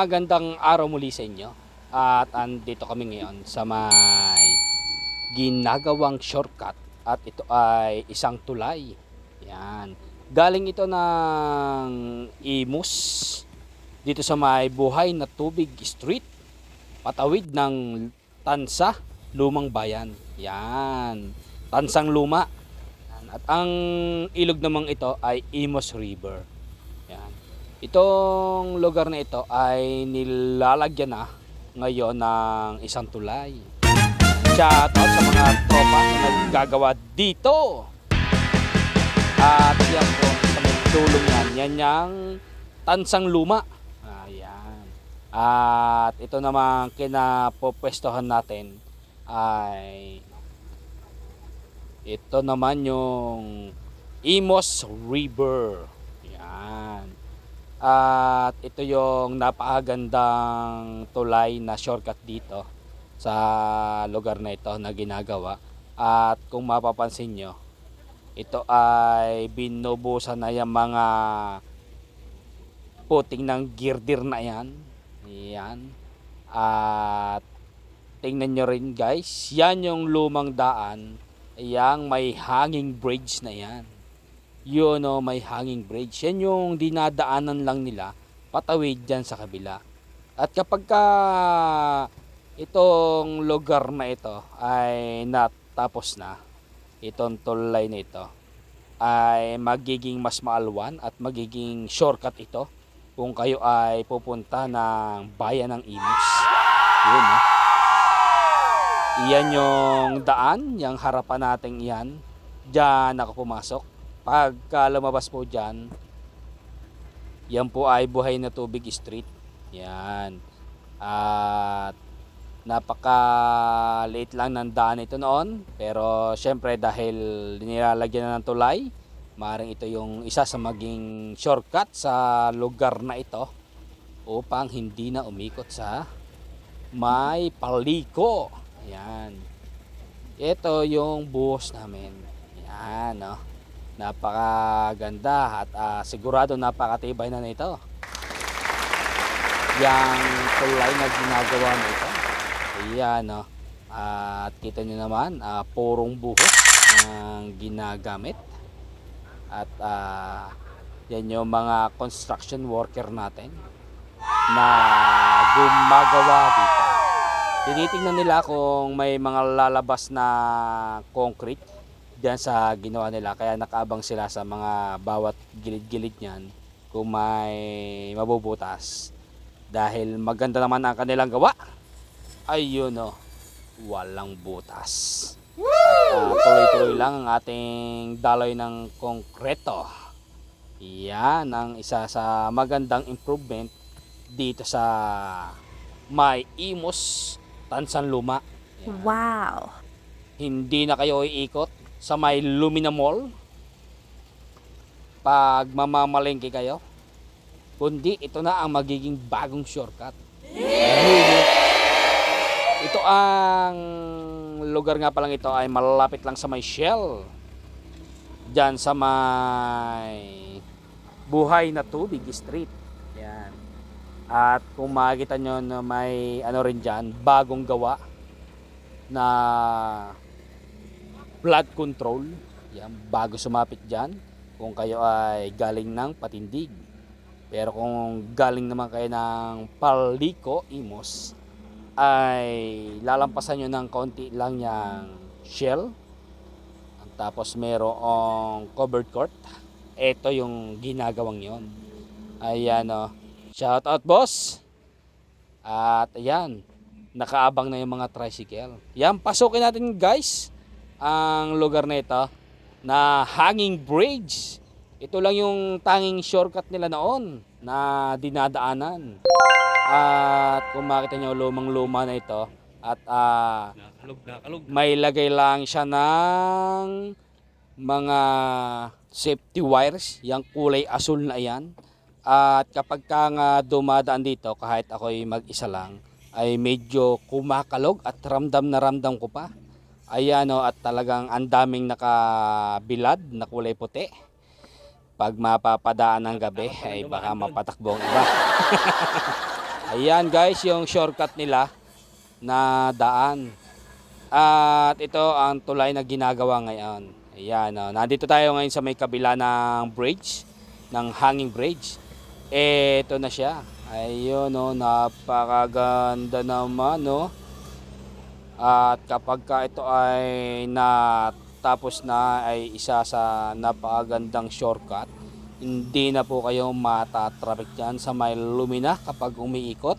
Ah, gandang araw muli sa inyo. At andito kami ngayon sa may ginagawang shortcut at ito ay isang tulay. Yan. Galing ito ng Imus dito sa may buhay na tubig street patawid ng Tansa Lumang Bayan. Yan. Tansang Luma. At ang ilog namang ito ay Imus River. Itong lugar na ito ay nilalagyan na ngayon ng isang tulay. Shout out sa mga tropa na naggagawa dito. At yan po, sa may dulong yan, yan yung tansang luma. Ayan. At ito naman kinapopwestohan natin ay ito naman yung Imos River. Yan. At ito yung napakagandang tulay na shortcut dito sa lugar na ito na ginagawa. At kung mapapansin nyo, ito ay binubusan na yung mga puting ng girdir na yan. Yan. At tingnan nyo rin guys, yan yung lumang daan. Yang may hanging bridge na yan yun o may hanging bridge. Yan yung dinadaanan lang nila patawid dyan sa kabila. At kapag ka itong lugar na ito ay natapos na, itong tulay na ito, ay magiging mas maalwan at magiging shortcut ito kung kayo ay pupunta ng bayan ng Imus. Yun o. Iyan yung daan, yung harapan nating iyan. Diyan ako pumasok pagka lumabas po dyan, yan po ay buhay na tubig street. Yan. At napaka liit lang ng daan ito noon. Pero syempre dahil nilalagyan na ng tulay, maaaring ito yung isa sa maging shortcut sa lugar na ito upang hindi na umikot sa may paliko. Yan. Ito yung buhos namin. Yan, no? Napakaganda at ah, sigurado napakatibay na nito. Yang tulay na ginagawa na ito. Ayan, no? at kita nyo naman, ah, purong buhos ang ginagamit. At ah, yan yung mga construction worker natin na gumagawa dito. Tinitingnan nila kung may mga lalabas na concrete diyan sa ginawa nila kaya nakaabang sila sa mga bawat gilid-gilid niyan kung may mabubutas. Dahil maganda naman ang kanilang gawa. Ayun oh. Walang butas. At ah, tuloy-tuloy lang ang ating daloy ng konkreto. Yan ang isa sa magandang improvement dito sa may Imos Tansan Luma Yan. Wow. hindi na kayo iikot sa may Lumina Mall. Pag mamamalengke kayo. Kundi ito na ang magiging bagong shortcut. Ito ang lugar nga palang ito ay malapit lang sa may Shell. Dyan sa may buhay na tubig street. Yan. At kung makikita nyo na may ano rin dyan bagong gawa na blood control. Yan, bago sumapit dyan, kung kayo ay galing ng patindig. Pero kung galing naman kayo ng Paliko, Imos, ay lalampasan nyo ng konti lang yung shell. Tapos merong covered court. Ito yung ginagawang yon. Ayan o. Shout out boss! At ayan, nakaabang na yung mga tricycle. Yan, pasukin natin guys ang lugar na ito na hanging bridge. Ito lang yung tanging shortcut nila noon na dinadaanan. At kung makita nyo lumang luma na ito at ah, may lagay lang siya ng mga safety wires, yung kulay asul na yan. At kapag ka nga dumadaan dito, kahit ako'y mag-isa lang, ay medyo kumakalog at ramdam na ramdam ko pa. Ayan o, at talagang ang daming nakabilad na kulay puti. Pag mapapadaan ng gabi, ay baka mapatakbo ang iba. Ayan guys, yung shortcut nila na daan. At ito ang tulay na ginagawa ngayon. Ayan, oh. nandito tayo ngayon sa may kabila ng bridge, ng hanging bridge. Ito na siya. Ayun, oh, napakaganda naman, no. At kapag ka ito ay natapos na ay isa sa napakagandang shortcut, hindi na po kayo matatraffic dyan sa may lumina kapag umiikot.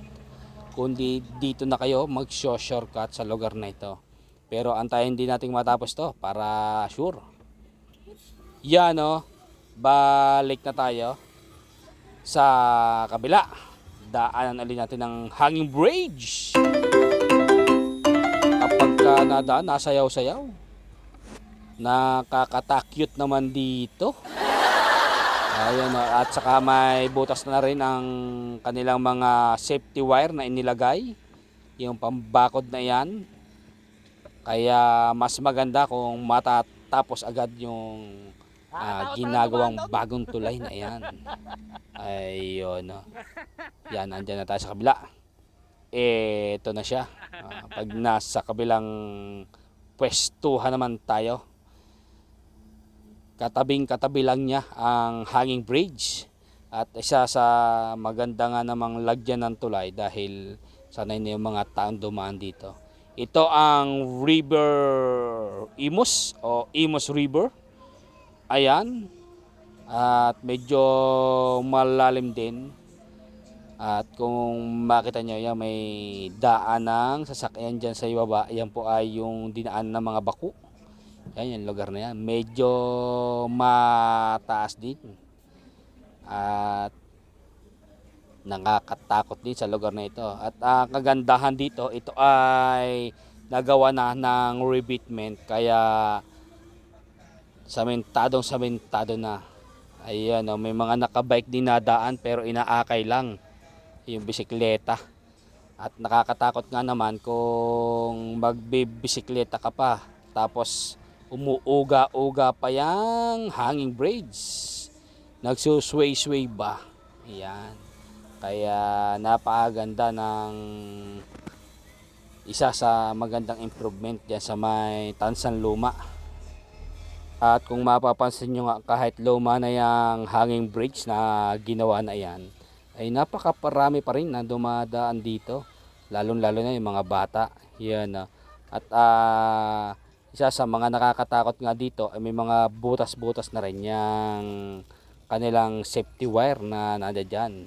Kundi dito na kayo mag-shortcut sa lugar na ito. Pero antayin din natin matapos to para sure. Yan o, balik na tayo sa kabila. Daanan ulit natin ng hanging bridge kapag ka nadaan, nasayaw-sayaw. Nakakatakyut naman dito. Ayun, oh, at saka may butas na rin ang kanilang mga safety wire na inilagay. Yung pambakod na yan. Kaya mas maganda kung matatapos agad yung ah, ginagawang bagong tulay na yan. Ayun. Yan, andyan na tayo sa kabila ito na siya. Ah, pag nasa kabilang pwestuhan naman tayo, katabing katabi lang niya ang hanging bridge. At isa sa maganda nga namang lagyan ng tulay dahil sanay na yung mga taong dumaan dito. Ito ang River Imus o Imus River. Ayan. At medyo malalim din. At kung makita nyo yan, may daan ng sasakyan dyan sa ibaba. Yan po ay yung dinaan ng mga baku. Yan yung lugar na yan. Medyo mataas din. At nakakatakot din sa lugar na ito. At ang kagandahan dito, ito ay nagawa na ng rebatement. Kaya samentadong samentado na. Ayan, oh, may mga nakabike din na daan pero inaakay lang yung bisikleta. At nakakatakot nga naman kung magbibisikleta ka pa tapos umuuga-uga pa yung hanging bridge. Nagsusway-sway ba? Yan. Kaya napakaganda ng isa sa magandang improvement diyan sa may Tansan Luma. At kung mapapansin nyo nga kahit luma na yung hanging bridge na ginawa na yan, ay napakaparami pa rin na dumadaan dito. Lalong-lalo na yung mga bata. Yan. ah. At ah, isa sa mga nakakatakot nga dito ay may mga butas-butas na rin yung kanilang safety wire na nandiyan.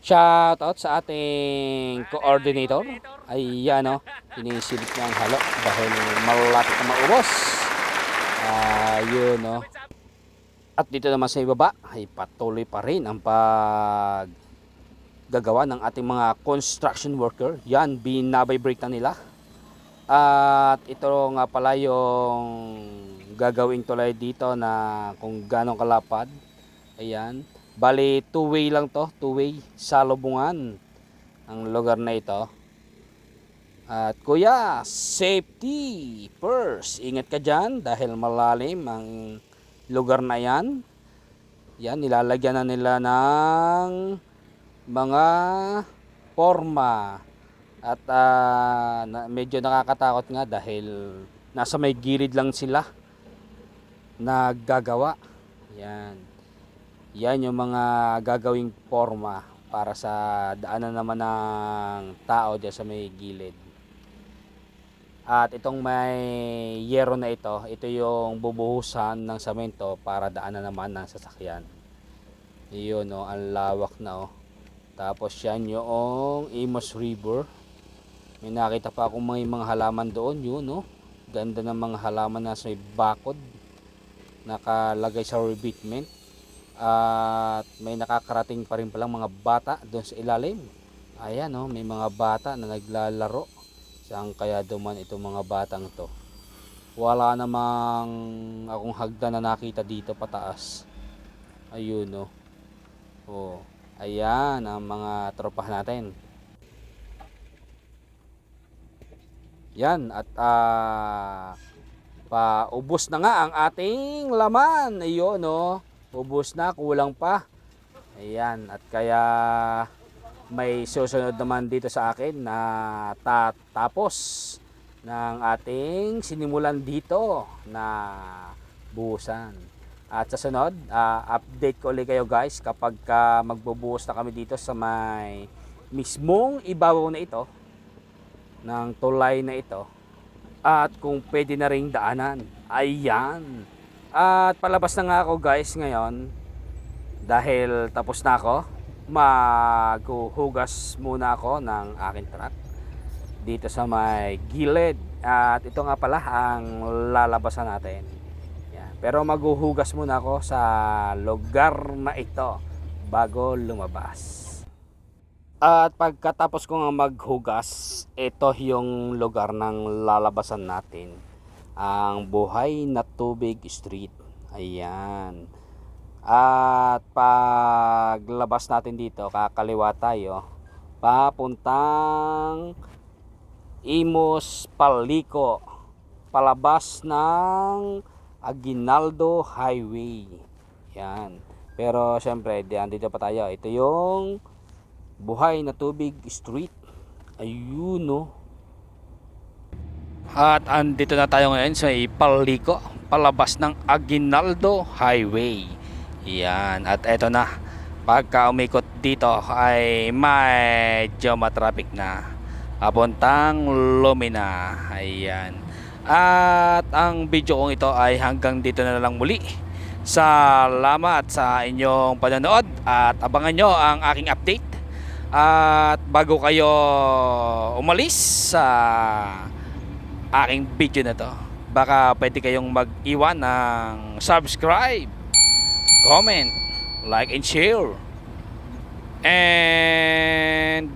Shout out sa ating coordinator. Ay yan o, sinisilip niya ang halo dahil malapit na maubos. Ayun o. At dito naman sa ibaba ay patuloy pa rin ang pag gagawa ng ating mga construction worker. Yan, binabay na nila. At ito nga pala yung gagawing tulay dito na kung ganong kalapad. Ayan. Bali, two-way lang to. Two-way. Sa lubungan ang lugar na ito. At kuya, safety first. Ingat ka dyan dahil malalim ang lugar na yan. Yan, nilalagyan na nila ng mga forma. At na, medyo nakakatakot nga dahil nasa may gilid lang sila naggagawa. Yan. Yan yung mga gagawing forma para sa daanan naman ng tao dyan sa may gilid. At itong may yero na ito, ito yung bubuhusan ng samento para daanan naman ng sasakyan. Iyon no, ang lawak na oh. Tapos yan yung Imos River. May nakita pa akong mga, mga halaman doon, yun no. Ganda ng mga halaman na sa bakod. Nakalagay sa rebatement. At may nakakarating pa rin palang mga bata doon sa ilalim. Ayan no, may mga bata na naglalaro. Saan kaya duman itong mga batang to? Wala namang akong hagdan na nakita dito pataas. Ayun no. Oh, ayan ang mga tropa natin. Yan at ah paubos na nga ang ating laman. Ayun no. Ubos na, kulang pa. Ayan at kaya may susunod naman dito sa akin na tatapos ng ating sinimulan dito na buhusan. At sa sunod, ah, update ko ulit kayo guys kapag ka magbubuhos na kami dito sa may mismong ibabaw na ito ng tulay na ito at kung pwede na ring daanan. Ayan. At palabas na nga ako guys ngayon dahil tapos na ako. Maghuhugas muna ako ng aking truck dito sa may gilid. At ito nga pala ang lalabasan natin. Yan. Pero maghuhugas muna ako sa lugar na ito bago lumabas. At pagkatapos ko nga maghugas, ito yung lugar ng lalabasan natin. Ang Buhay na Tubig Street. Ayan. At paglabas natin dito, kakaliwa tayo, papuntang Imos Paliko, palabas ng Aguinaldo Highway. Yan. Pero syempre, di andito pa tayo. Ito yung Buhay na Tubig Street. Ayun no. At andito na tayo ngayon sa Paliko, palabas ng Aguinaldo Highway. Yan. At eto na. Pagka umikot dito ay medyo matraffic na. Papuntang Lumina. Ayan. At ang video kong ito ay hanggang dito na lang muli. Salamat sa inyong panonood at abangan nyo ang aking update. At bago kayo umalis sa aking video na to, baka pwede kayong mag-iwan ng subscribe, comment, like, and share. And...